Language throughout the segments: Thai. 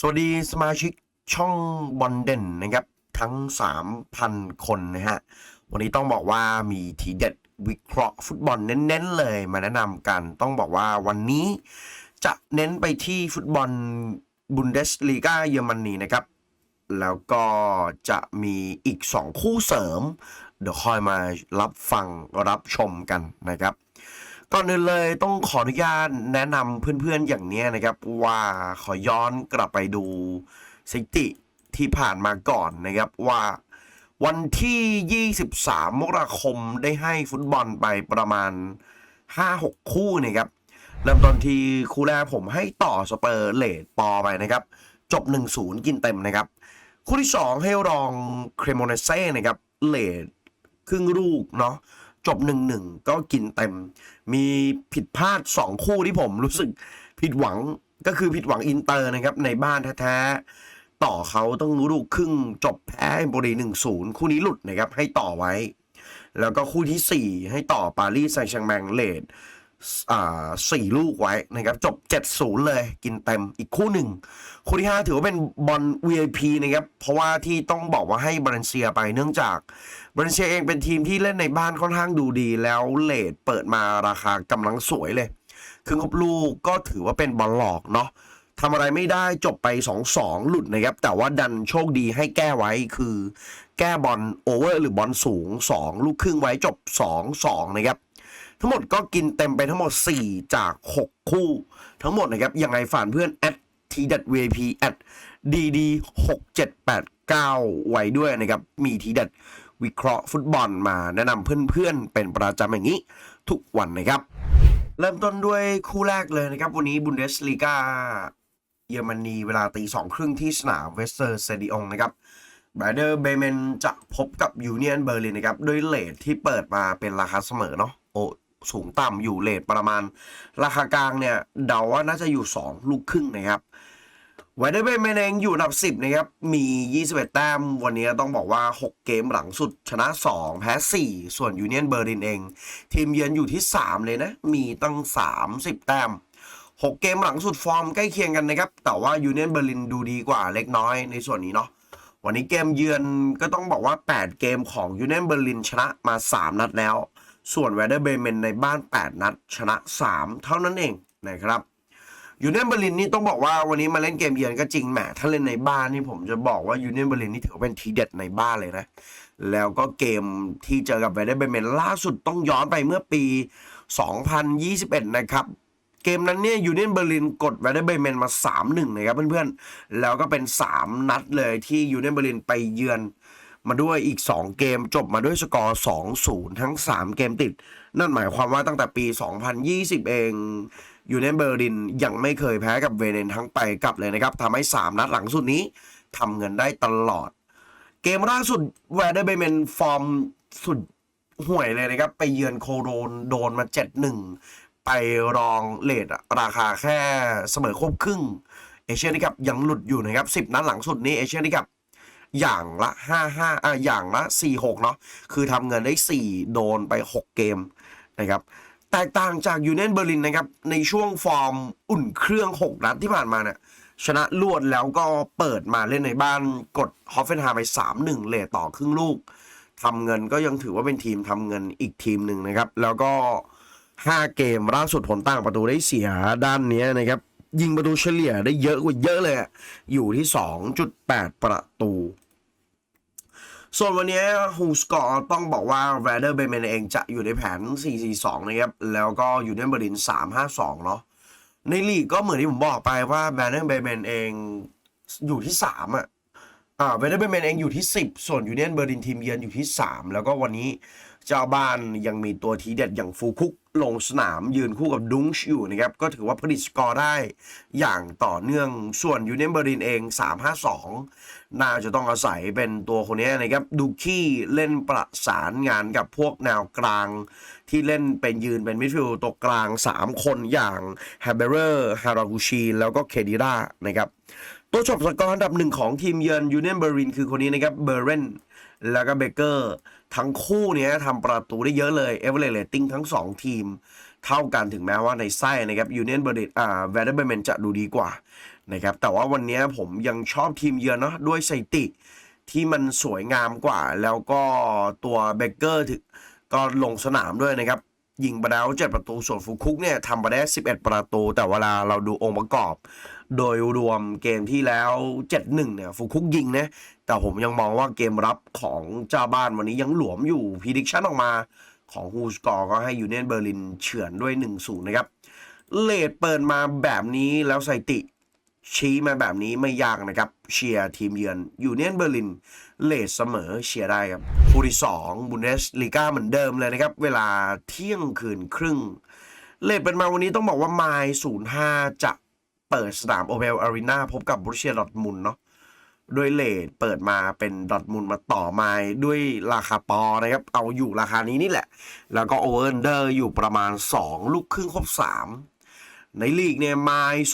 สวัสดีสมาชิกช่องบอลเด่นนะครับ ทั้ง 3,000 คนนะฮะ วันนี้ต้องบอกว่ามีทีเด็ดวิเคราะห์ฟุตบอลเน้นๆเลยมาแนะนำกัน ต้องบอกว่าวันนี้จะเน้นไปที่ฟุตบอลบุนเดสลีกาเยอรมนีนะครับ แล้วก็จะมีอีก 2 คู่เสริม เดี๋ยวคอยมารับฟังรับชมกันนะครับ ก่อนอื่นเลยต้องขออนุญาตแนะนำเพื่อนๆอย่างเนี้ยนะครับ ว่าขอย้อนกลับไปดูสถิติที่ผ่านมาก่อนนะครับว่าวันที่ 23 มกราคมได้ให้ฟุตบอลไปประมาณ 5-6 คู่นะครับเริ่มต้นที่คู่แรกผมให้ต่อสเปอร์เลดปอไปนะครับ จบ 1-0 กินเต็มนะครับ คู่ที่ 2 ให้รองเครโมเนเซ่นะครับเลดครึ่งลูกเนาะ จบ1-1ก็กินเต็ม มีผิดพลาด 2 คู่ที่ผมรู้สึกผิดหวังก็คือผิดหวังอินเตอร์นะครับ ในบ้านแท้ๆ ต่อเขาต้องรู้ลูกครึ่งจบแพ้เอมโบรี1-0คู่นี้หลุดนะครับให้ต่อไว้ แล้วก็คู่ทีสี่4 ให้ต่อปารีสแซงต์แชงแมงเลด สี่ลูกไว้นะครับ จบ 7-0 เลยกินเต็มอีกคู่หนึ่ง คู่ที่ 5 ถือว่าเป็นบอล VIP นะครับ เพราะว่าที่ต้องบอกว่าให้บรันเซียไปเนื่องจากบรันเซียเองเป็นทีมที่เล่นในบ้านค่อนข้างดูดีแล้วเลทเปิดมาราคากำลังสวยเลย ครึ่งครบลูกก็ถือว่าเป็นบอลหลอกเนาะทำอะไรไม่ได้จบไป 2-2 หลุดนะครับ แต่ว่าดันโชคดีให้แก้ไว้คือ แก้บอลโอเวอร์หรือบอลสูง 2 ลูกครึ่งไว้จบ 2-2 นะครับ ทั้งหมดก็กินเต็มไปทั้งหมด 4 จาก 6 คู่ ทั้งหมดนะครับยังไงฝากเพื่อนแอดทีดัด VIP แอดดีดีหกเจ็ดแปดเก้าไว้ด้วยนะครับ มีทีเดัดวิเคราะห์ฟุตบอลมาแนะนำเพื่อนๆ เป็นประจำอย่างนี้ ทุกวันนะครับ เริ่มต้นด้วยคู่แรกเลยนะครับ วันนี้บุนเดสลีกาเยอรมนีเวลาตีสองครึ่งที่สนามเวสเตอร์เซดิองนะครับบรเดอร์เบเมนจะพบกับยูเนียนเบอร์ลินนะครับ ด้วยเลทที่เปิดมาเป็นราคาเสมอเนาะโอ้ สูงต่ำอยู่เลทประมาณ ราคากลางเนี่ยเดาว่าน่าจะอยู่ 2 ลูกครึ่งนะครับไวเดอร์เบเมนเองอยู่อันดับ 10 นะครับ มี 21 แต้ม วันนี้ต้องบอกว่า 6 เกมหลังสุดชนะ 2 แพ้ 4 ส่วนยูเนียนเบอร์ลินเอง ทีมเยือนอยู่ที่ 3 เลยนะ มีตั้ง 30 แต้ม 6 เกมหลังสุดฟอร์มใกล้เคียงกันนะครับ แต่ว่ายูเนียนเบอร์ลินดูดีกว่าเล็กน้อยในส่วนนี้เนาะวันนี้เกมเยือนก็ต้องบอกว่า 8 เกมของยูเนียนเบอร์ลินชนะมา 3 นัดแล้ว ส่วนแวเดอร์เบเมนในบ้าน 8 นัด ชนะ 3 เท่านั้นเองนะครับยูเนียนเบอร์ลินนี่ต้องบอกว่าวันนี้มาเล่นเกมเยือนก็จริงแหมถ้าเล่นในบ้านนี่ผมจะบอกว่ายูเนียนเบอร์ลินนี่ถือเป็นทีเด็ดในบ้านเลยนะ แล้วก็เกมที่เจอกับแวเดอร์เบเมนล่าสุดต้องย้อนไปเมื่อปี 2021 นะครับเกมนั้นเนี่ยยูเนียนเบอร์ลินกดแวเดอร์เบเมนมา 3-1 นะครับเพื่อนๆ แล้วก็เป็น 3 นัดเลยที่ยูเนียนเบอร์ลินไปเยือน มาด้วยอีก 2 เกมจบมาด้วยสกอร์ 2-0 ทั้ง 3 เกมติด นั่นหมายความว่าตั้งแต่ปี 2020 เองยูเนียนเบอร์ลินยังไม่เคยแพ้กับเวเนนทั้งไปกลับเลยนะครับทำให้ 3 นัดหลังสุดนี้ทำเงินได้ตลอด เกมล่าสุดแวเดอร์เบเมนฟอร์มสุดห่วยเลยนะครับ ไปเยือนโคโรนโดนมา 7-1 ไปรองเลทราคาแค่เสมอควบครึ่งเอเชียนี่กับยังหลุดอยู่นะครับ 10 นัดหลังสุดนี้เอเชียนี่กับ อย่างละ5 5อะอย่างละ 4 6 เนาะคือทำเงินได้ 4 โดนไป 6 เกมนะครับแตกต่างจากยูเนียนเบอร์ลินนะครับในช่วงฟอร์มอุ่นเครื่อง 6 นัดที่ผ่านมาเนี่ยชนะรวดแล้วก็เปิดมาเล่นในบ้านกดฮอฟเฟนไฮม์ไป 3-1 เลทต่อครึ่งลูกทำเงินก็ยังถือว่าเป็นทีมทำเงินอีกทีมหนึ่งนะครับ แล้วก็ 5 เกมล่าสุดผลต่างประตูได้เสียด้านเนี้ยนะครับ ยิงประตูเฉลี่ยได้เยอะกว่าเยอะเลยอะอยู่ที่ 2.8 ประตู ส่วนวันนี้ฮูสกอร์ต้องบอกว่าแวเดอร์เบเมนเองจะอยู่ในแผน 4-4-2 นะครับ แล้วก็อยู่ในเบริน 3-5-2 เนาะในลีกก็เหมือนที่ผมบอกไปว่าแวเดอร์เบเมนเองอยู่ที่ 3 อะอ่าแวเดอร์เบเมนเองอยู่ที่ 10 ส่วนยูเนียนเบอร์ลินทีมเยือนอยู่ที่ 3 แล้วก็วันนี้ เจ้าบ้านยังมีตัวทีเด็ดอย่างฟูคุกลงสนามยืนคู่กับดุงชอยู่นะครับ ก็ถือว่าผลิตสกอร์ได้อย่างต่อเนื่องส่วนยูเนียนเบอร์ลินเอง 3-5-2 น่าจะต้องอาศัยเป็นตัวคนนี้นะครับดูคี้เล่นประสานงานกับพวกแนวกลาง ที่เล่นเป็นยืนเป็นมิดฟิลด์ตัวกลาง 3 คนอย่างแฮเบเรอร์ฮารากุชีแล้วก็เคดิรานะครับตัวจบสกอร์อันดับหนึ่งของทีมเยือนยูเนียนเบอร์ลินคือคนนี้นะครับเบอร์เรนแล้วก็เบเกอร์ ทั้งคู่เนี้ยทำประตูได้เยอะเลยเอเวอเรสต์เรตติ้งทั้ง 2 ทีม เท่ากันถึงแม้ว่าในไส้นะครับยูเนียนเบอร์ลินอ่าแวร์เดอร์เบเมนจะดูดีกว่านะครับแต่ว่าวันนี้ผมยังชอบทีมเยือนเนาะด้วยสถิติที่มันสวยงามกว่า แล้วก็ตัวเบเกอร์ถึงก็ลงสนามด้วยนะครับยิงไปแล้ว7ประตูส่วนฟูคุกเนี่ยทำไปได้ 11 ประตู แต่เวลาเราดูองค์ประกอบ โดยรวมเกมที่แล้ว 7-1 เนี่ยฟูคุกยิงนะ แต่ผมยังมองว่าเกมรับของเจ้าบ้านวันนี้ยังหลวมอยู่พีดิกชันออกมาของฮูสกอร์ก็ให้ยูเนียนเบอร์ลินเฉือนด้วย 1-0 นะครับ เลดเปิดมาแบบนี้แล้วสถิติชี้มาแบบนี้ไม่ยากนะครับ เชียร์ทีมเยือนยูเนียนเบอร์ลินเลดเสมอเชียร์ได้ครับคู่ที่2บุนเดสลีกาเหมือนเดิมเลยนะครับ เวลาเที่ยงคืนครึ่ง เลดเป็นมาวันนี้ต้องบอกว่าไมล์05 จะ เปิดสนามโอเ l ลอารีนาพบกับบรูเชียดอทมุนเนาะด้วยเลทเปิดมาเป็นดอทมุนมาต่อไมล์ด้วยราคาปอนะครับ เอาอยู่ราคานี้นี่แหละ แล้วก็โอเวอร์เดอร์อยู่ประมาณ 2 ลูกครึ่งครบ 3 ในลีกเนี่ยไมล์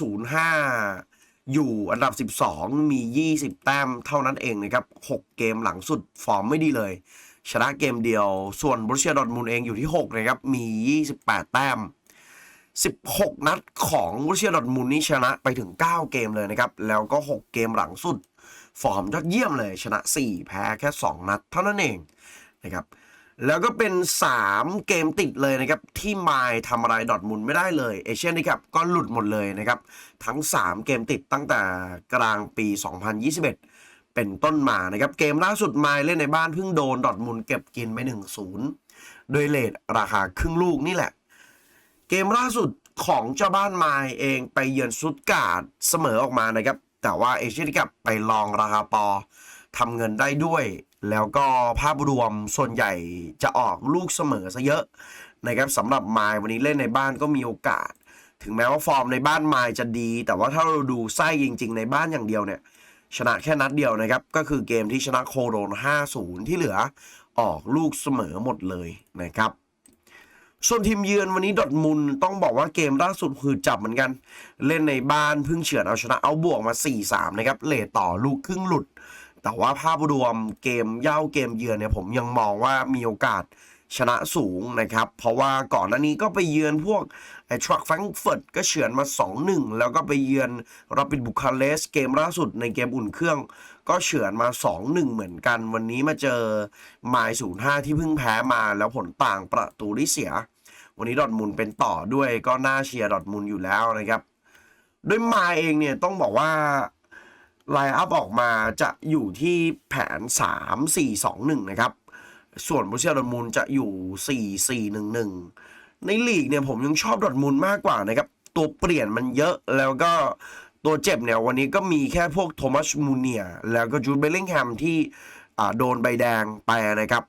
05อยู่อันดับ 12 มี 20 แต้มเท่านั้นเองนะครับ 6 เกมหลังสุดฟอร์มไม่ดีเลย ชนะเกมเดียว ส่วนบรูเชียดอทมุนเองอยู่ที่ 6 นะครับ มี 28 แต้ม 16 นัดของรูเชียดอทมุนนี่ชนะไปถึง 9 เกมเลยนะครับ แล้วก็ 6 เกมหลังสุด ฟอร์มยอดเยี่ยมเลยชนะ 4 แพ้แค่ 2 นัดเท่านั้นเองนะครับแล้วก็เป็น 3 เกมติดเลยนะครับ ที่ไมล์ทำอะไรดอทมุนไม่ได้เลยเอเชียนนี่ครับก็หลุดหมดเลยนะครับ ทั้ง 3 เกมติดตั้งแต่กลางปี 2021 เป็นต้นมานะครับ เกมล่าสุดไมล์เล่นในบ้านเพิ่งโดนดอทมุนเก็บกินไป1-0โดยเลทราคาครึ่งลูกนี่แหละ เกมล่าสุดของเจ้าบ้านไมล์เองไปเยือนซุตการ์ดเสมอออกมานะครับ แต่ว่าเอเชียนกับไปลองราคาปอทำเงินได้ด้วย แล้วก็ภาพรวมส่วนใหญ่จะออกลูกเสมอซะเยอะนะครับสำหรับไมล์วันนี้เล่นในบ้านก็มีโอกาส ถึงแม้ว่าฟอร์มในบ้านไมล์จะดี แต่ว่าถ้าเราดูไส้จริง ๆ ในบ้านอย่างเดียวเนี่ยชนะแค่นัดเดียวนะครับ ก็คือเกมที่ชนะโคโรน 5-0 ที่เหลือออกลูกเสมอหมดเลยนะครับ ส่วนทีมเยือนวันนี้ดอทมุนต้องบอกว่าเกมล่าสุดคือจับเหมือนกัน เล่นในบ้านเพิ่งเฉือนเอาชนะเอาบวกมา 4-3 นะครับเลทต่อลูกครึ่งหลุด แต่ว่าภาพรวมเกมเย่าเกมเยือนเนี่ยผมยังมองว่ามีโอกาสชนะสูงนะครับ เพราะว่าก่อนหน้านี้ก็ไปเยือนพวกไอ้ทรัคแฟรงก์เฟิร์ตก็เฉือนมา 2-1 แล้วก็ไปเยือนรับปิดบุคาเลสเกมล่าสุดในเกมอุ่นเครื่อง ก็เฉือนมา 2-1 เหมือนกัน วันนี้มาเจอไมล์05 ที่เพิ่งแพ้มาแล้วผลต่างประตูที่เสีย วันนี้ดอทมุนด์เป็นต่อด้วยก็น่าเชียร์ดอทมุนด์อยู่แล้วนะครับด้วยมาเองเนี่ยต้องบอกว่าไลน์อัพออกมาจะอยู่ที่แผน 3 4 2 1 นะครับ ส่วนบรูเซียดอทมุนด์จะอยู่ 4 4 1 1 ในลีกเนี่ยผมยังชอบดอทมุนด์มากกว่านะครับ ตัวเปลี่ยนมันเยอะแล้วก็ตัวเจ็บเนี่ยวันนี้ก็มีแค่พวกโทมัสมูเนีย แล้วก็จูดเบลลิงแฮมที่โดนใบแดงไปนะครับ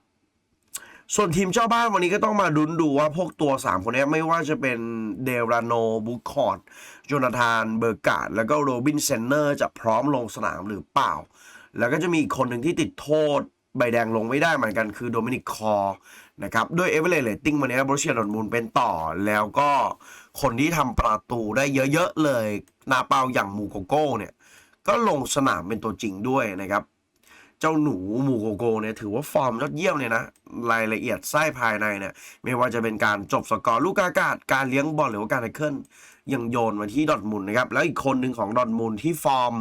ส่วนทีมเจ้าบ้านวันนี้ก็ต้องมาดุนดูว่าพวกตัว 3 คนนี้ไม่ว่าจะเป็นเดราโนบุคอร์ดโจนาธานเบอร์กาดแล้วก็โรบินเซนเนอร์จะพร้อมลงสนามหรือเปล่า แล้วก็จะมีอีกคนหนึ่งที่ติดโทษใบแดงลงไม่ได้เหมือนกันคือโดมินิกคอร์นะครับด้วยเอเวอเรสเรตติ้งวันนี้บรูเซียดอร์ทมุนด์เป็นต่อ แล้วก็คนที่ทำประตูได้เยอะๆเลย นาเปาอย่างมูโกโก้เนี่ยก็ลงสนามเป็นตัวจริงด้วยนะครับ เจ้าหนูมูโกโกเนี่ยถือว่าฟอร์มยอดเยี่ยมเลยนะ รายละเอียดไส้ภายในเนี่ย ไม่ว่าจะเป็นการจบสกอร์ลูกอากาศ การเลี้ยงบอลหรือว่าการไทเคิลยังโยนมาที่ดอทมุนนะครับ แล้วอีกคนหนึ่งของดอทมุนที่ฟอร์ม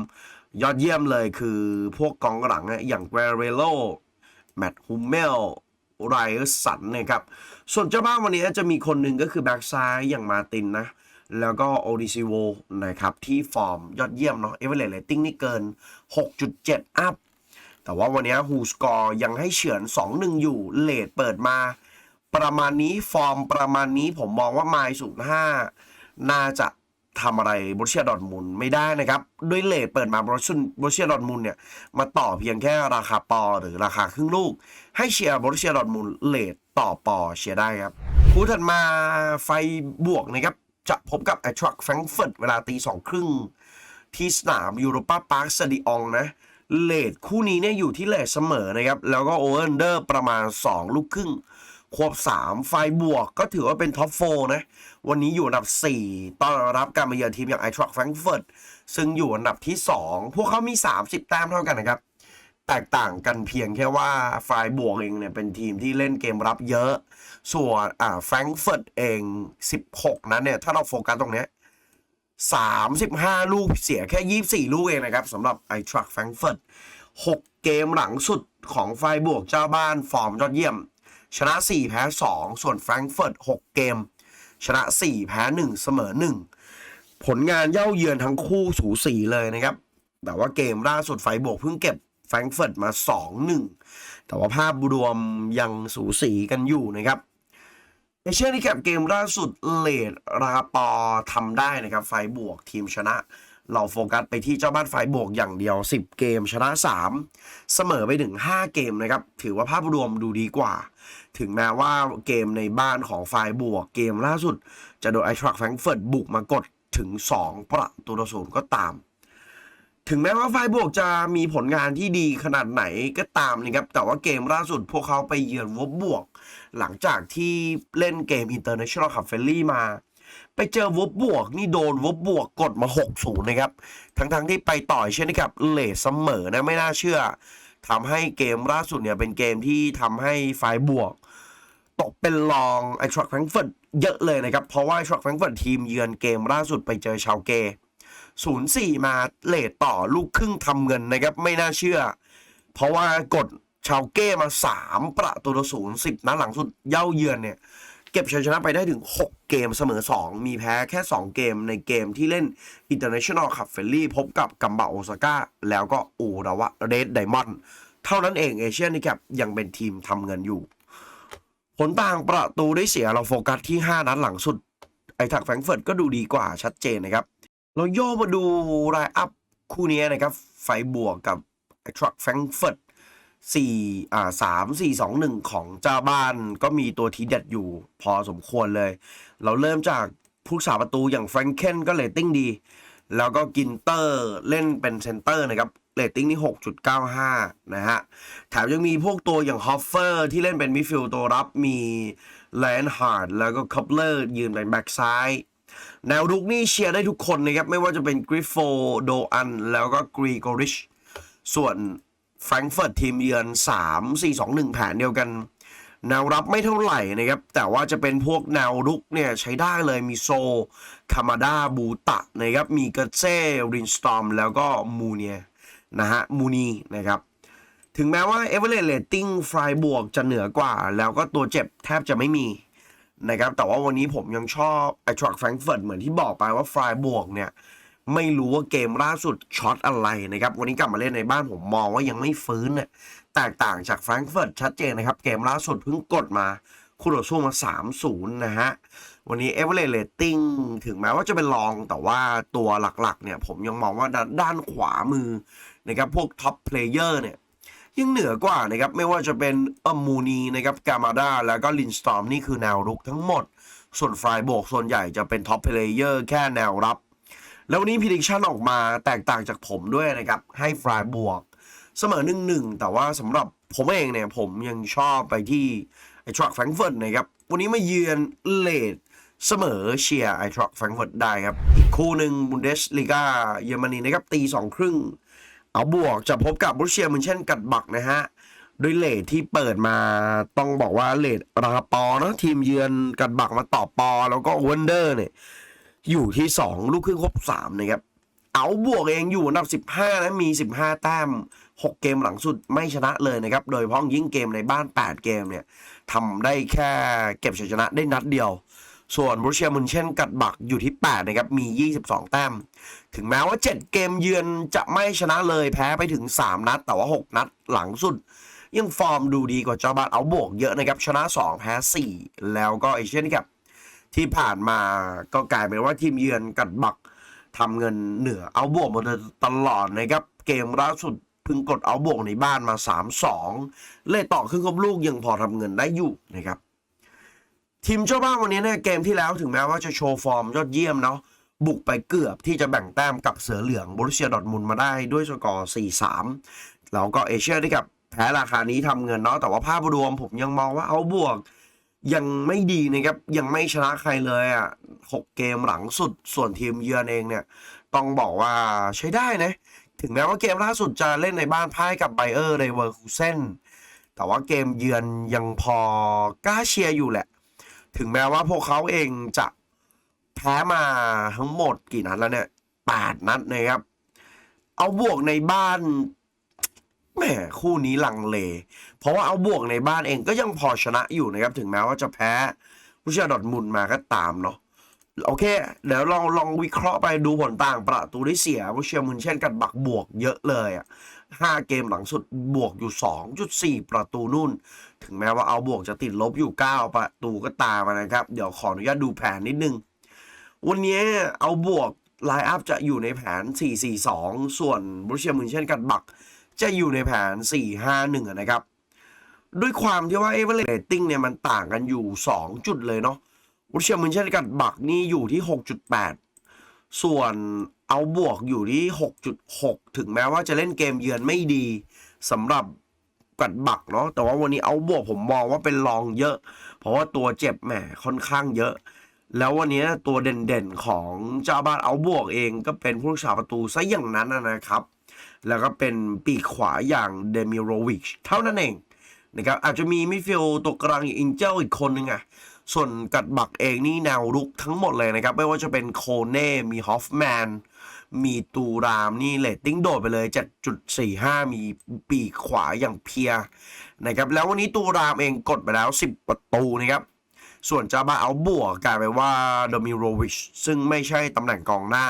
ยอดเยี่ยมเลยคือพวกกองหลังอะอย่างเกเรโลแมตต์ฮุมเมลไรเอร์สันนะครับ ส่วนเจ้าบ้านวันนี้จะมีคนหนึ่งก็คือแบ็กซ้ายอย่างมาตินนะ แล้วก็โอดิซิโวนะครับ ที่ฟอร์มยอดเยี่ยมเนาะเอเวอเรสเรตติ้งนี่เกิน 6.7 อัพ แต่ว่าวันนี้ฮูสกอร์ยังให้เฉือน 2-1 อยู่เลทเปิดมา ประมาณนี้ฟอร์มประมาณนี้ผมมองว่าไมล์ศูนย์ห้าน่าจะทำอะไรบรูเซียดอทมุนไม่ได้นะครับ ด้วยเลทเปิดมาบรูเซียดอทมุนเนี่ย มาต่อเพียงแค่ราคาปอหรือราคาครึ่งลูก ให้เชียร์บรูเซียดอทมุนเลทต่อปอเชียร์ได้ครับคู่ถัดมาไฟบวกนะครับ จะพบกับไอทรัคแฟรงก์เฟิร์ตเวลาตีสองครึ่งที่สนามยูโรปาพาร์คสตาดิองนะ เลทคู่นี้เนี่ยอยู่ที่เลทเสมอนะครับ แล้วก็โอเวอร์เดอร์ประมาณ 2 ลูกครึ่งควบ 3 ไฟบวกก็ถือว่าเป็นท็อปโฟนะ วันนี้อยู่อันดับ 4 ต้อนรับการมาเยือนทีมอย่างไอทรัคแฟรงก์เฟิร์ตซึ่งอยู่อันดับที่ 2 พวกเขามี 30 แต้มเท่ากันนะครับ แตกต่างกันเพียงแค่ว่าไฟบวกเองเนี่ยเป็นทีมที่เล่นเกมรับเยอะ ส่วนอ่าแฟรงก์เฟิร์ตเอง 16 นั้นเนี่ย ถ้าเราโฟกัสตรงเนี้ย 35 ลูกเสียแค่ 24 ลูกเองนะครับสำหรับไอทรัคแฟรงเฟิร์ต6 เกมหลังสุดของไฟบวกเจ้าบ้านฟอร์มยอดเยี่ยม ชนะ 4 แพ้ 2 ส่วนแฟรงก์เฟิร์ต6 เกม ชนะ 4 แพ้ 1 เสมอ 1 ผลงานเย่าเยือนทั้งคู่สูสีเลยนะครับ แต่ว่าเกมล่าสุดไฟบวกเพิ่งเก็บแฟรงก์เฟิร์ตมา 2-1 แต่ว่าภาพรวมยังสูสีกันอยู่นะครับ ในเชื่อที่แคปเกมล่าสุดเลดราปอทำได้นะครับไฟบวกทีมชนะ เราโฟกัสไปที่เจ้าบ้านไฟบวกอย่างเดียว 10 เกมชนะ 3 เสมอไปถึง 5 เกมนะครับ ถือว่าภาพรวมดูดีกว่า ถึงแม้ว่าเกมในบ้านของไฟบวกเกมล่าสุด จะโดนไอทรัคแฟรงเฟิร์ตบุกมากดถึง 2 ประตูต่อศูนย์ก็ตาม ถึงแม้ว่าไฟบวกจะมีผลงานที่ดีขนาดไหนก็ตามนะครับแต่ว่าเกมล่าสุดพวกเขาไปเยือนวบบวก หลังจากที่เล่นเกม International Cup Friendly มา ไปเจอวบบวก นี่โดนวบบวกกดมา 6-0 นะครับ ทั้งๆที่ไปต่อยเช่นกับเลสเสมอนะไม่น่าเชื่อทำให้เกมล่าสุดเนี่ยเป็นเกมที่ทำให้ไฟบวก ตกเป็นรองไอทรัคแฟรงเฟิร์ตเยอะเลยนะครับ เพราะว่าไอทรัคแฟรงเฟิร์ตทีมเยือนเกมล่าสุดไปเจอชาวเก0-4 มาเลทต่อลูกครึ่งทำเงินนะครับ ไม่น่าเชื่อ เพราะว่ากด ชาวเก้มา 3 ประตูต่อศูนย์สิบนัดหลังสุดเย่าเยือนเนี่ย เก็บชัยชนะไปได้ถึง 6 เกมเสมอ 2 มีแพ้แค่ 2 เกมในเกมที่เล่น International Cup f r i e n d l y พบกับกัมบะโอซาก้า แล้วก็อูราวะเรดไดมอนด์เท่านั้นเองเอเชียนนี่ครับยังเป็นทีมทำเงินอยู่ ผลต่างประตูได้เสียเราโฟกัสที่ 5 นัดหลังสุด ไอทักแฟรงเฟิร์ตก็ดูดีกว่าชัดเจนนะครับ เราย่อมาดูรายอัพคู่นี้นะครับไฟบวกกับไอทรัคแฟรงเฟิร์ต สี่อ่าสามสี่สองหนึ่งของเจ้าบ้านก็มีตัวทีเด็ดอยู่พอสมควรเลย เราเริ่มจากผู้สาประตูอย่างแฟรงเคนก็เรตติ้งดี แล้วก็กินเตอร์เล่นเป็นเซนเตอร์นะครับเรตติ้งนี่ 6.95 นะฮะ แถมยังมีพวกตัวอย่างฮอฟเฟอร์ที่เล่นเป็นมิดฟิลด์ตัวรับมีแลนฮาร์ดแล้วก็คัพเลอร์ยืนเป็นแบ็กซ้าย แนวรุกนี่เชียร์ได้ทุกคนนะครับ ไม่ว่าจะเป็นกริฟโฟโดอัน แล้วก็กรีโกริช ส่วน แฟรงเฟิร์ตทีมเยือน 3 4 2 1 แผนเดียวกัน แนวรับไม่เท่าไหร่นะครับ แต่ว่าจะเป็นพวกแนวรุกเนี่ยใช้ได้เลยมีโซ คามาดาบูตะนะครับ มีเกเซ่รินสตอม แล้วก็มูเนียนะฮะ มูนีนะครับ ถึงแม้ว่าเอเวอเรสต์เรตติ้งฟรายบวกจะเหนือกว่า แล้วก็ตัวเจ็บแทบจะไม่มีนะครับ แต่ว่าวันนี้ผมยังชอบไอทรัคแฟรงเฟิร์ตเหมือนที่บอกไปว่าฟรายบวกเนี่ย ไม่รู้ว่าเกมล่าสุดช็อตอะไรนะครับ วันนี้กลับมาเล่นในบ้านผมมองว่ายังไม่ฟื้นเนี่ยแตกต่างจากแฟรงก์เฟิร์ตชัดเจนนะครับ เกมล่าสุดเพิ่งกดมาคู่ต่อสู้มา 3-0 นะฮะ วันนี้เอเวอเรสต์เรตติ้งถึงแม้ว่าจะเป็นรองแต่ว่าตัวหลักๆ เนี่ย ผมยังมองว่าด้านขวามือนะครับ พวกท็อปเพลเยอร์เนี่ยยังเหนือกว่านะครับ ไม่ว่าจะเป็นเอมมูนีนะครับกามาดาแล้วก็ลินสตอมนี่คือแนวรุกทั้งหมด ส่วนฟรายโบกส่วนใหญ่จะเป็นท็อปเพลเยอร์แค่แนวรับ แล้ววันนี้พิดิชันออกมาแตกต่างจากผมด้วยนะครับ ให้ฟรายบวก เสมอหนึ่งหนึ่งแต่ว่าสำหรับผมเองเนี่ย ผมยังชอบไปที่ไอทรัคแฟรงเฟิร์ตนะครับ วันนี้มาเยือนเลดเสมอเชียร์ไอทรัคแฟรงเฟิร์ตได้ครับ อีกคู่หนึ่งบุนเดสลีกาเยอรมนีนะครับตีสองครึ่ง เอาบวกจะพบกับบรูเชียมุนเช่นกัดบักนะฮะโดยเลทที่เปิดมาต้องบอกว่าเลทราปอนะทีมเยือนกัดบักมาต่อปอ แล้วก็วันเดอร์เนี่ย อยู่ที่ 2 ลูกครึ่งครบ3นะครับเอาบวกเองอยู่อันดับ 15 นะ มี 15 แต้ม 6 เกมหลังสุดไม่ชนะเลยนะครับ โดยพ้องยิ่งเกมในบ้าน 8 เกมเนี่ยทำได้แค่เก็บชัยชนะได้นัดเดียว ส่วนบรูเชียมุนเช่นกัดบักอยู่ที่ 8 นะครับ มี 22 แต้ม ถึงแม้ว่า 7 เกมเยือนจะไม่ชนะเลยแพ้ไปถึง 3 นัด แต่ว่า 6 นัดหลังสุด ยังฟอร์มดูดีกว่าเจ้าบ้านเอาบวกเยอะนะครับ ชนะ 2 แพ้ 4 แล้วก็เอเชียนครับ ที่ผ่านมาก็กลายเป็นว่าทีมเยือนกัดบักทำเงินเหนือเอาบวกมาตลอดนะครับ เกมล่าสุดพิ่งกดเอาบวกในบ้านมา 3-2 เลยต่อครึ่งครบลูกยังพอทำเงินได้อยู่นะครับ ทีมเจ้าบ้านวันนี้เนี่ยเกมที่แล้วถึงแม้ว่าจะโชว์ฟอร์มยอดเยี่ยมเนาะบุกไปเกือบที่จะแบ่งแต้มกับเสือเหลืองบรุเซียดอร์ทมุนมาได้ด้วยสกอร์ 4-3 แล้วก็เอเชียได้กับแพ้ราคานี้ทำเงินเนาะแต่ว่าภาพรวมผมยังมองว่าเอาบวก ยังไม่ดีนะครับ ยังไม่ชนะใครเลยอะหกเกมหลังสุดส่วนทีมเยือนเองเนี่ย ต้องบอกว่าใช้ได้นะ ถึงแม้ว่าเกมล่าสุดจะเล่นในบ้านพ่ายกับไบเออร์เรเวอร์คูเซนแต่ว่าเกมเยือนยังพอกล้าเชียร์อยู่แหละ ถึงแม้ว่าพวกเขาเองจะแพ้พ้มาทั้งหมดกี่นัดแล้วเนี่ยแปดนัดนะครับ เอาบวกในบ้าน แหมคู่นี้ลังเล เพราะว่าเอาบวกในบ้านเองก็ยังพอชนะอยู่นะครับ ถึงแม้ว่าจะแพ้ผู้เชียดอร์ทมุนมาก็ตามเนาะโอเค เดี๋ยวลองลองวิเคราะห์ไปดูผลต่างประตูได้เสียผู้เชียมุนเช่นกันบักบวกเยอะเลยอะห้าเกมหลังสุดบวกอยู่สองจุดสี่ประตูนู่น ถึงแม้ว่าเอาบวกจะติดลบอยู่ 9 ประตูก็ตามนะครับ เดี๋ยวขออนุญาตดูแผนนิดนึง วันนี้เอาบวกไลน์อัพจะอยู่ในแผน 4-4-2 ส่วนบรูเชียมุนเช่นกันบัก จะอยู่ในแผน 4-5-1นะครับ ด้วยความที่ว่าเอเวอเรตติ้งเนี่ยมันต่างกันอยู่ 2 จุดเลยเนาะบรูเชียมุนเช่นกันบักนี่อยู่ที่ 6.8 ส่วนเอาบวกอยู่ที่ 6.6 ถึงแม้ว่าจะเล่นเกมเยือนไม่ดีสำหรับกัดบักเนาะแต่ว่าวันนี้เอาบวกผมมองว่าเป็นรองเยอะ เพราะว่าตัวเจ็บแหมค่อนข้างเยอะ แล้ววันนี้ตัวเด่นๆของเจ้าบ้านเอาบวกเองก็เป็นผู้รักษาประตูซะอย่างนั้นนะครับ แล้วก็เป็นปีกขวาอย่างเดมิโรวิชเท่านั้นเองนะครับอาจจะมีมิดฟิลตัวกลางอย่างอินเจลอีกคนนึงอะส่วนกัดบักเองนี่แนวรุกทั้งหมดเลยนะครับ ไม่ว่าจะเป็นโคเน่ มีฮอฟแมน มีตูรามนี่เลตติ้งโดดไปเลย 7.45 มีปีกขวาอย่างเพียนะครับแล้ววันนี้ตูรามเองกดไปแล้ว 10 ประตูนะครับ ส่วนจาบาเอาบวกกลายไปว่าโดมิโรวิชซึ่งไม่ใช่ตำแหน่งกองหน้า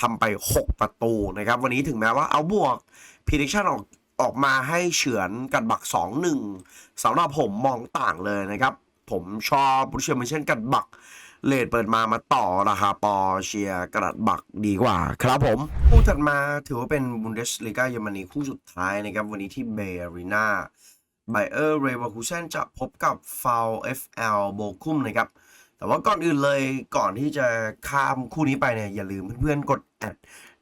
ทำไป 6 ประตูนะครับ วันนี้ถึงแม้ว่าเอาบวกพิดิชั่นออกออกมาให้เฉือนกันบัก 2-1สำหรับผมมองต่างเลยนะครับ ผมชอบบุเชียมิเช่นกันบักเลทเปิดมามาต่อราคาปอเชียกระดบักดีกว่า ครับผมคู่ถัดมาถือว่าเป็นบุนเดสลีกาเยอรมนีคู่สุดท้ายนะครับ วันนี้ที่เบย์รีนาไบเออร์เรเวอร์คูเซนจะพบกับฟาวเอฟเอลโบคุมนะครับ แต่ว่าก่อนอื่นเลยก่อนที่จะข้ามคู่นี้ไปเนี่ยอย่าลืมเพื่อนๆกดแอด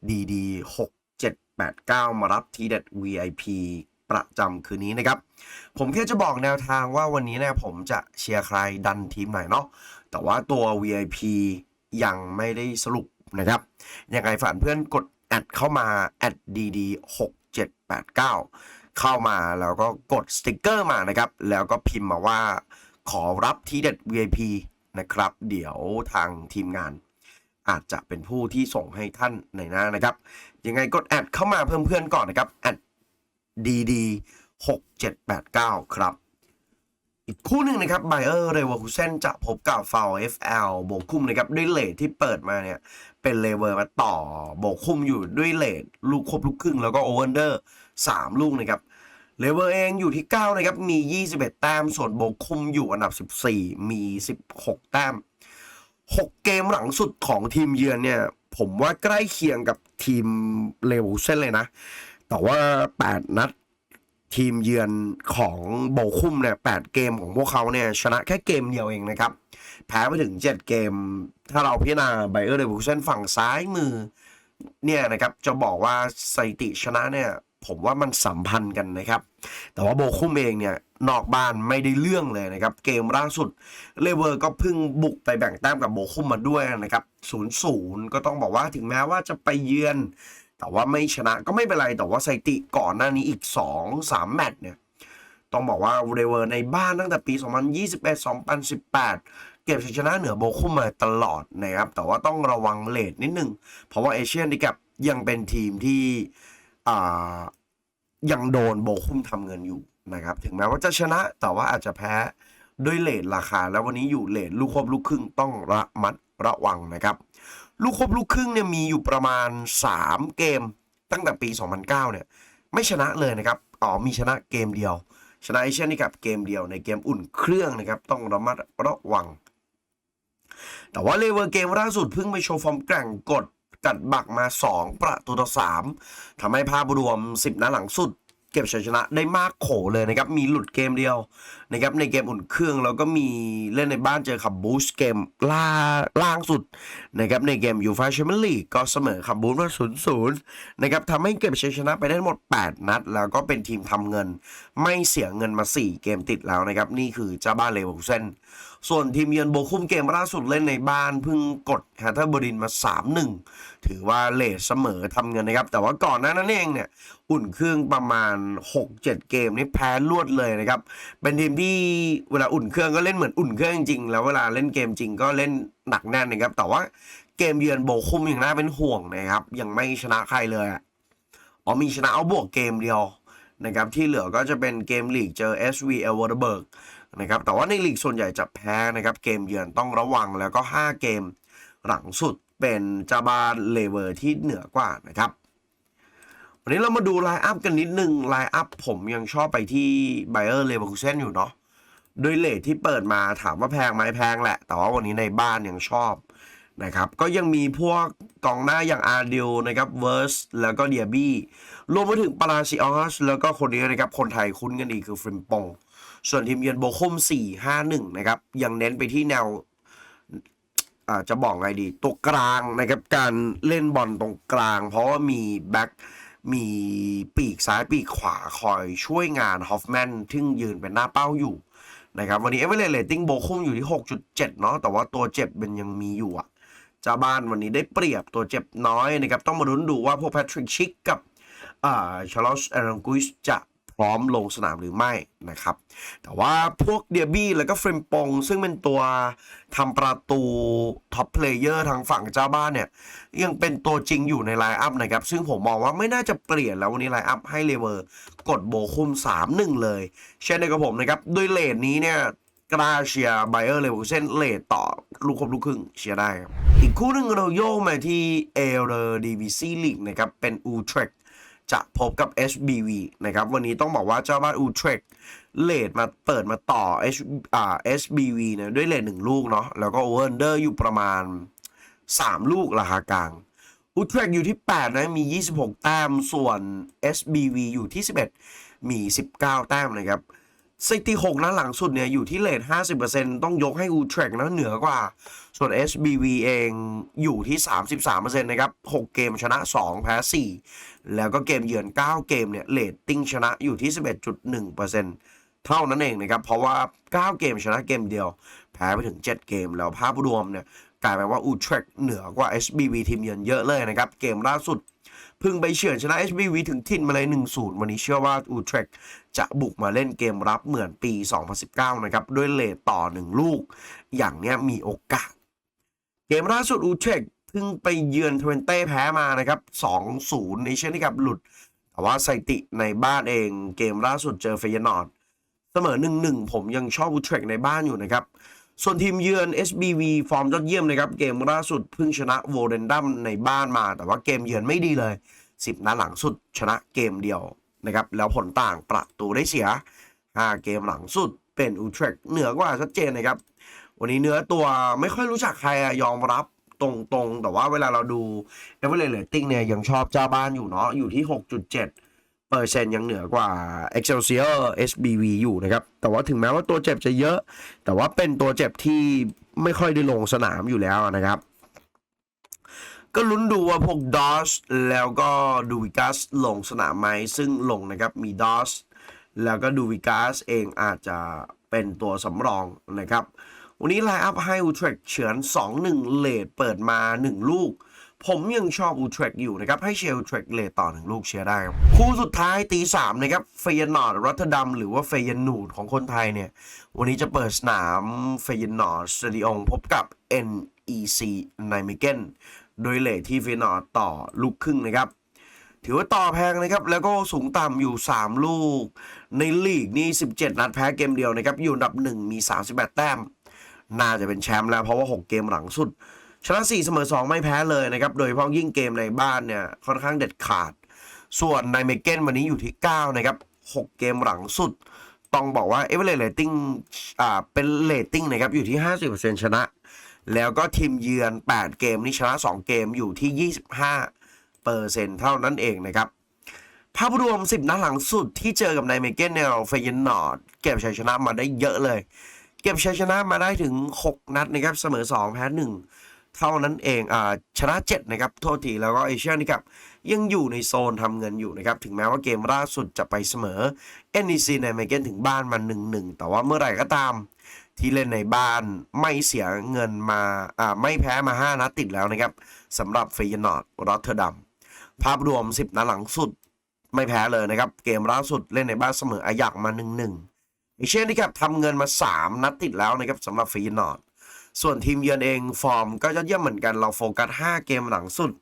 ดีดีหกเจ็ดแปดเก้ามารับทีเด็ด VIP ประจำคืนนี้นะครับ ผมแค่จะบอกแนวทางว่าวันนี้เนี่ยผมจะเชียร์ใครดันทีมไหนเนาะแต่ว่าตัว VIP ยังไม่ได้สรุปนะครับ ยังไงฝากเพื่อนกดแอดเข้ามาแอด dd 6 7 8 9เข้ามาแล้วก็กดสติกเกอร์มานะครับ แล้วก็พิมพ์มาว่าขอรับทีเด็ด VIP นะครับ เดี๋ยวทางทีมงานอาจจะเป็นผู้ที่ส่งให้ท่านในหน้านะครับ ยังไงกดแอดเข้ามาเพิ่มเพื่อนก่อนนะครับแอด dd 6 7 8 9ครับ อีกคู่หนึ่งนะครับไบเออร์เรเวอร์คูเซนจะพบกับฟาว FL โบคุมนะครับ ด้วยเลทที่เปิดมาเนี่ย เป็นเลเวอร์มาต่อโบคุมอยู่ด้วยเลทลูกครบลูกครึ่งแล้วก็โอเวอร์เดอร์3ลูกนะครับ เลเวอร์เองอยู่ที่ 9 นะครับ มี 21 แต้ม ส่วนโบคุมอยู่อันดับ 14 มี 16 แต้ม 6 เกมหลังสุดของทีมเยือนเนี่ย ผมว่าใกล้เคียงกับทีมเลเวอร์เซนเลยนะ แต่ว่า 8 นัดทีมเยือนของโบคุมเนี่ย 8 เกมของพวกเขาเนี่ย ชนะแค่เกมเดียวเองนะครับ แพ้ไปถึง 7 เกม ถ้าเราพิจารณาไบเออร์เลเวอร์เซนฝั่งซ้ายมือเนี่ยนะครับ จะบอกว่าสถิติชนะเนี่ย ผมว่ามันสัมพันธ์กันนะครับ แต่ว่าโบคุมเองเนี่ยนอกบ้านไม่ได้เรื่องเลยนะครับ เกมล่าสุดเลเวอร์ก็เพิ่งบุกไปแบ่งแต้มกับโบคุมมาด้วยนะครับ0 0ก็ต้องบอกว่าถึงแม้ว่าจะไปเยือน แต่ว่าไม่ชนะก็ไม่เป็นไร แต่ว่าสถิติก่อนหน้านี้อีก 2-3 แมตช์เนี่ยต้องบอกว่าเรเวอร์ในบ้านตั้งแต่ปี 2021-2018 เก็บชัยชนะเหนือโบคุมมาตลอดนะครับแต่ว่าต้องระวังเลทนิดนึงเพราะว่าเอเชียนดิกับยังเป็นทีมที่ ยังโดนโบคุมทำเงินอยู่นะครับ ถึงแม้ว่าจะชนะแต่ว่าอาจจะแพ้ด้วยเลทราคา แล้ววันนี้อยู่เลทลูกครบลูกครึ่งต้องระมัดระวังนะครับ ลูกครบลูกครึ่งเนี่ยมีอยู่ประมาณ 3 เกมตั้งแต่ปี 2009 เนี่ย ไม่ชนะเลยนะครับอ๋อมีชนะเกมเดียว ชนะเอเชียนนี่กับเกมเดียวในเกมอุ่นเครื่องนะครับ ต้องระมัดระวัง แต่ว่าเลเวอร์เกมล่าสุดเพิ่งไปโชว์ฟอร์มแกร่งกด กัดบักมา 2 ประตูต่อ3ทำให้ภาพรวม 10นัดหลังสุด เก็บชัยชนะได้มากโขเลยนะครับ มีหลุดเกมเดียว นะครับในเกมอุ่นเครื่องแล้วก็มีเล่นในบ้านเจอขับบูสเกมล่าล่างสุดนะครับในเกมยูฟาแชมเปี้ยนลีกก็เสมอขับบูสมา0 0นย์ศูนย์นะครับทำให้เก็บชัยชนะไปได้หมด 8 นัด แล้วก็เป็นทีมทำเงิน ไม่เสียเงินมา 4 เกมติดแล้วนะครับ นี่คือเจ้าบ้านเลเวอร์เซนส่วนทีมเยือนโบคุมเกมล่าสุดเล่นในบ้านเพิ่งกดแฮตเทอร์บรินมา 3-1 ถือว่าเลทเสมอทำเงินนะครับ แต่ว่าก่อนหน้านั้นเองเนี่ยอุ่นเครื่องประมาณ 6-7 เกมนี่แพ้รวดเลยนะครับเป็นทีมที่ที่เวลาอุ่นเครื่องก็เล่นเหมือนอุ่นเครื่องจริงๆแล้วเวลาเล่นเกมจริงก็เล่นหนักแน่นนะครับ แต่ว่าเกมเยือนโบคุมอย่างน่าเป็นห่วงนะครับ ยังไม่ชนะใครเลยอะอ๋อมีชนะเอาบวกเกมเดียวนะครับที่เหลือก็จะเป็นเกมลีกเจอ SV e l w o r b e r g นะครับแต่ว่าในลีกส่วนใหญ่จะแพ้นะครับเกมเยือนต้องระวังแล้วก็ 5 เกมหลังสุดเป็นจาบาเลเวอร์ที่เหนือกว่านะครับ วันนี้เรามาดูไลน์อัพกันนิดนึงไลน์อัพผมยังชอบไปที่ไบเออร์เลเวอร์คูเซนอยู่เนาะโดยเลทที่เปิดมาถามว่าแพงไหมแพงแหละ แต่ว่าวันนี้ในบ้านยังชอบนะครับ ก็ยังมีพวกกองหน้าอย่างอาร์ดิลนะครับเวิร์สแล้วก็เดียบี้รวมไปถึงปาราซิออสแล้วก็คนนี้นะครับ คนไทยคุ้นกันดีคือฟริมปอง ส่วนทีมเยือนโบคม 4-5-1 นะครับ ยังเน้นไปที่แนวจะบอกไงดี ตัวกลางนะครับ การเล่นบอลตรงกลาง เพราะว่ามีแบ็ค มีปีกซ้ายปีกขวาคอยช่วยงานฮอฟแมนที่งยืนเป็นหน้าเป้าอยู่นะครับวันนี้เอเวอเรสเรตติ้งโบคุมอยู่ที่ 6.7 เนาะแต่ว่าตัวเจ็บมันยังมีอยู่อะจ้าบ้านวันนี้ได้เปรียบตัวเจ็บน้อยนะครับ ต้องมาลุ้นดูว่าพวกแพทริกชิกกับอ่าชาร์ลส์แอรังกุสจะ พร้อมลงสนามหรือไม่นะครับ แต่ว่าพวกเดียบี้แล้วก็เฟรมปอง ซึ่งเป็นตัวทำประตูท็อปเพลเยอร์ทางฝั่งเจ้าบ้านเนี่ย ยังเป็นตัวจริงอยู่ในไลน์อัพนะครับ ซึ่งผมมองว่าไม่น่าจะเปลี่ยนแล้ววันนี้ไลน์อัพให้เลเวอร์กดโบคุม 3-1 เลย เช่นเดียวกับผมนะครับ ด้วยเลทนี้เนี่ยกราเชียไบเออร์เลเวอร์เซนเลทต่อลูกครบลูกครึ่งเชียร์ได้ครับ อีกคู่หนึ่งเราโยกมาที่เอเรดีวีซีลีกนะครับ เป็นอูเทรก จะพบกับ SBV นะครับ วันนี้ต้องบอกว่าเจ้าบ้านอูเทรกเลทมาเปิดมาต่อ H อ่า SBV นี่ยด้วยเลทหนึ่งลูกเนาะแล้วก็โอเวอร์เดอร์อยู่ประมาณ 3 ลูกราคากลางอูเทรกอยู่ที่ 8 นะมี 26 แต้มส่วน SBV อยู่ที่ 11 มี 19 แต้มนะครับสถิติ6นัดหลังสุดเนี่ยอยู่ที่เลท50%ต้องยกให้อูเทรกนะเหนือกว่า ส่วน SBV เองอยู่ที่ 33%นะครับ 6 เกมชนะ 2 แพ้ 4 แล้วก็เกมเยือน 9 เกมเนี่ยเลตติ้งชนะอยู่ที่ 11.1%เท่านั้นเองนะครับ เพราะว่า 9 เกมชนะเกมเดียว แพ้ไปถึง 7 เกม แล้วภาพรวมเนี่ยกลายเป็นว่าอูเทรกเหนือกว่า SBV ทีมเยือนเยอะเลยนะครับ เกมล่าสุดพิ่งไปเฉือนชนะ HBV ถึงทินมาเลย 1-0 วันนี้เชื่อว่าอูเทรกจะบุกมาเล่นเกมรับเหมือนปี 2019 นะครับ ด้วยเลทต่อ 1 ลูก อย่างเนี้ยมีโอกาส กมล่าสุดอูเทรกเพิ่งไปเยือนทเวนเต้แพ้มานะครับ 2-0 ในเช่นนี้ครับหลุด แต่ว่าสถิติในบ้านเองเกมล่าสุดเจอเฟยนอร์ดเสมอ 1-1 ผมยังชอบอูเทรกในบ้านอยู่นะครับ ส่วนทีมเยือน SBV ฟอร์มยอดเยี่ยมนะครับ เกมล่าสุดเพิ่งชนะโวเดนดัมในบ้านมา แต่ว่าเกมเยือนไม่ดีเลย 10 นัดหลังสุดชนะเกมเดียวนะครับ แล้วผลต่างประตูได้เสีย5เกมหลังสุดเป็นอูเทรกเหนือกว่าชัดเจนนะครับ วันนี้เนื้อตัวไม่ค่อยรู้จักใครอะยอมรับตรงๆ แต่ว่าเวลาเราดู e v e r a g e rating เนี่ยยังชอบเจ้าบ้านอยู่เนาะอยู่ที่ 6.7เปอร์เซ็นต์ยังเหนือกว่า Excelsior SBV อยู่นะครับ แต่ว่าถึงแม้ว่าตัวเจ็บจะเยอะ แต่ว่าเป็นตัวเจ็บที่ไม่ค่อยได้ลงสนามอยู่แล้วนะครับ ก็ลุ้นดูว่าพวกดอสแล้วก็ดูวิกัสลงสนามไหมซึ่งลงนะครับมีดอสแล้วก็ดูวิกัสเองอาจจะเป็นตัวสำรองนะครับ วันนี้ไลน์อัพให้อูเทรกเฉือน 2-1 เลดเปิดมา 1 ลูก ผมยังชอบอูเทรกอยู่นะครับ ให้เชียร์อูเทรกเลดต่อ 1 ลูกเชียร์ได้ครับคู่สุดท้ายตี3นะครับ เฟยนอร์ดรัตดัมหรือว่าเฟยนูดของคนไทยเนี่ย วันนี้จะเปิดสนามเฟยนอร์ดสเตดิองพบกับ NEC ไนมิเกนโดยเลทที่เฟยนอร์ดต่อลูกครึ่งนะครับถือว่าต่อแพงนะครับ แล้วก็สูงต่ำอยู่ 3 ลูก ในลีกนี่ 17 นัดแพ้เกมเดียวนะครับ อยู่อันดับ 1 มี 38 แต้ม น่าจะเป็นแชมป์แล้วเพราะว่า 6 เกมหลังสุด ชนะ 4 เสมอ 2 ไม่แพ้เลยนะครับ โดยเฉพาะยิ่งเกมในบ้านเนี่ยค่อนข้างเด็ดขาด ส่วนในเมเกนวันนี้อยู่ที่ 9 นะครับ 6 เกมหลังสุด ต้องบอกว่าเอเวอเรสต์เรตติ้งอ่าเป็นเรตติ้งนะครับอยู่ที่ 50%ชนะ แล้วก็ทีมเยือน 8 เกมนี่ชนะ 2 เกมอยู่ที่ 25เปอร์เซ็นต์เท่านั้นเองนะครับภาพรวม 10 นัดหลังสุดที่เจอกับไนเมเกนเนี่ยเฟยนนอร์ดเก็บชัยชนะมาได้เยอะเลย เก็บชัยชนะมาได้ถึง 6 นัดนะครับเสมอ 2 แพ้ 1 เท่านั้นเองอ่าชนะ 7 นะครับ โทษทีแล้วก็เอเชียนี่ครับยังอยู่ในโซนทำเงินอยู่นะครับ ถึงแม้ว่าเกมล่าสุดจะไปเสมอ NEC ในเมเกนถึงบ้านมา 1-1 แต่ว่าเมื่อไหร่ก็ตามที่เล่นในบ้านไม่เสียเงินมาอ่าไม่แพ้มา 5 นัดติดแล้วนะครับสำหรับเฟยนอร์ดรอตเทอร์ดัมภาพรวม 10 นัดหลังสุดไม่แพ้เลยนะครับ เกมล่าสุดเล่นในบ้านเสมออายักมา 1-1 เช่นที่ครับทำเงินมา 3 นัดติดแล้วนะครับสำหรับฟีนอร์ดส่วนทีมเยือนเองฟอร์มก็ยอดเยี่ยมเหมือนกันเราโฟกัส 5 เกมหลังสุด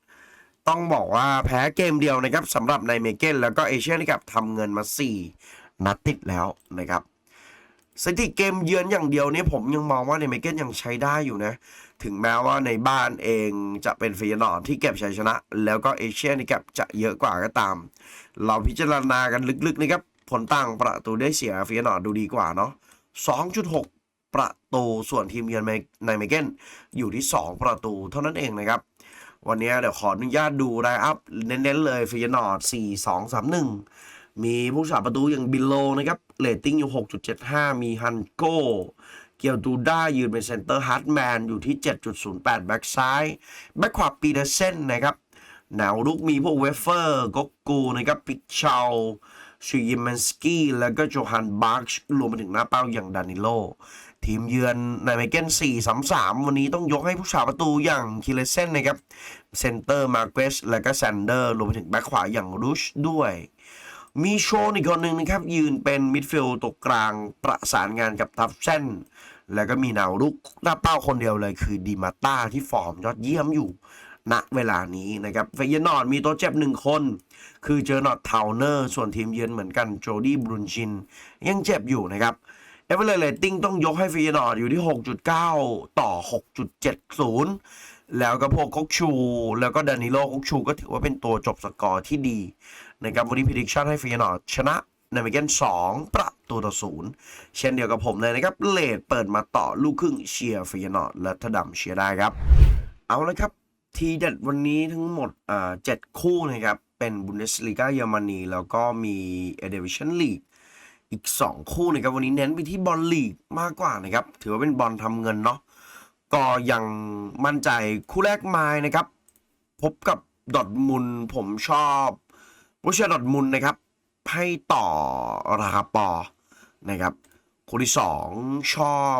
ต้องบอกว่าแพ้เกมเดียวนะครับสำหรับในเมเกนแล้วก็เอเชียนี่ครับทำเงินมา 4 นัดติดแล้วนะครับสถิติเกมเยือนอย่างเดียวนี้ผมยังมองว่าในเมเกนยังใช้ได้อยู่นะ ถึงแม้ว่าในบ้านเองจะเป็นฟีนอร์ที่เก็บชัยชนะ แล้วก็เอเชียนี่เก็บจะเยอะกว่าก็ตาม เราพิจารณากันลึกๆนะครับ ผลต่างประตูได้เสียฟีนอร์ดดูดีกว่าเนาะ2.6 ประตูส่วนทีมเยือนในเมเกนอยู่ที่ 2 ประตูเท่านั้นเองนะครับ วันนี้เดี๋ยวขออนุญาตดูรายอัพเน้นๆเลยฟีนอร์ด4 2 3 1 มีผู้สาประตูอย่างบิลโลนะครับเรตติ้งอยู่ 6.75 มีฮันโกเกียวตูด้ายืนเป็นเซนเตอร์ฮาร์ดแมนอยู่ที่ 7.08 แบ็กซ้ายแบ็กขวาปีเดอร์เซนนะครับแนวรุกมีพวกเวเฟอร์กกกูนะครับ ปิกชาว ชูยิมเมนสกี้แล้วก็โจฮันบาร์ชรวมไปถึงหน้าเป้าอย่างดานิโล ทีมเยือนในเมเกน4 3 3 วันนี้ต้องยกให้ผู้สาประตูอย่างคิเลเซนนะครับ เซนเตอร์มาเกสแล้วก็แซนเดอร์รวมไปถึงแบ็คขวาอย่างรูชด้วยมีโชนอีกคนหนึ่งนะครับ ยืนเป็นมิดฟิลด์ตัวกลางประสานงานกับทัฟเซนแล้วก็มีแนวรุกหน้าเป้าคนเดียวเลยคือดีมาต้าที่ฟอร์มยอดเยี่ยมอยู่ ณเวลานี้นะครับเฟยนอร์ดมีตัวเจ็บหนึ่งคน คือเจอร์นอตเทาเนอร์ส่วนทีมเยือนเหมือนกันโจดี้บรุนชิน ยังเจ็บอยู่นะครับเอเวอร์เรตติ้งต้องยกให้เฟยนอร์ดอยู่ที่ 6.9 ต่อ 6.70 แล้วก็พวกคกชู แล้วก็ดานิโลคกชูก็ถือว่าเป็นตัวจบสกอร์ที่ดีนะครับวันนี้พิดิกชันให้เฟยนอร์ดชนะในเมเกน2 ประตูต่อศูนย์เช่นเดียวกับผมเลยนะครับ เลดเปิดมาต่อลูกครึ่งเชียร์เฟยนอร์ดและทดำเชียร์ได้ครับ เอาละครับ ทีเด็ดวันนี้ทั้งหมดอ่าเจ็ดคู่นะครับ เป็นบุนเดสลีกาเยอรมนี แล้วก็มีเอเดวิชันลีกอีก 2 คู่นะครับ วันนี้เน้นไปที่บอลลีกมากกว่านะครับ ถือว่าเป็นบอลทำเงินเนาะก็ยังมั่นใจคู่แรกม้นะครับ พบกับดอทมุนผมชอบบูเชียดอทมุนนะครับ ให้ต่อราคาปอนะครับคู่ที่ 2 ชอบ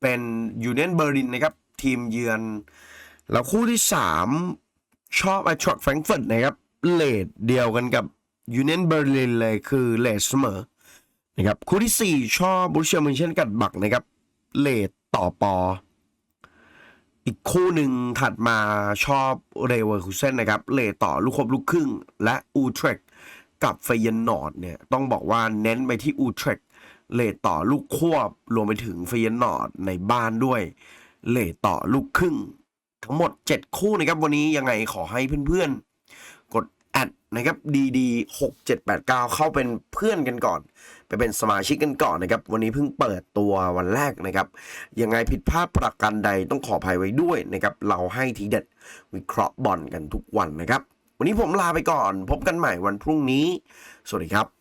เป็นยูเนียนเบอร์ลินนะครับ ทีมเยือน แล้วคู่ที่ 3 ชอบไอทรัคแฟรงก์เฟิร์ตนะครับเลดเดียวกันกับยูเนียนเบอร์ลินเลยคือเลดเสมอนะครับคู่ที่ 4 ชอบบูเชียมินเช่นกัดบักนะครับเลดต่อปอ อีกคู่หนึ่งถัดมาชอบเรเวอร์คูเซนนะครับเลดต่อลูกครบลูกครึ่ง และอูเทรกกับเฟยนนอร์ดเนี่ยต้องบอกว่าเน้นไปที่อูเทรกเลดต่อลูกควบรวมไปถึงเฟยนนอร์ดในบ้านด้วย เลดต่อลูกครึ่ง ทั้งหมด 7 คู่นะครับ วันนี้ยังไงขอให้เพื่อนๆ กดแอดนะครับดีๆ6 7 8 9เข้าเป็นเพื่อนกันก่อน ไปเป็นสมาชิกกันก่อนนะครับ วันนี้เพิ่งเปิดตัววันแรกนะครับ ยังไงผิดพลาดประการใดต้องขออภัยไว้ด้วยนะครับ เราให้ทีเด็ดวิเคราะห์บอลกันทุกวันนะครับ วันนี้ผมลาไปก่อน พบกันใหม่วันพรุ่งนี้ สวัสดีครับ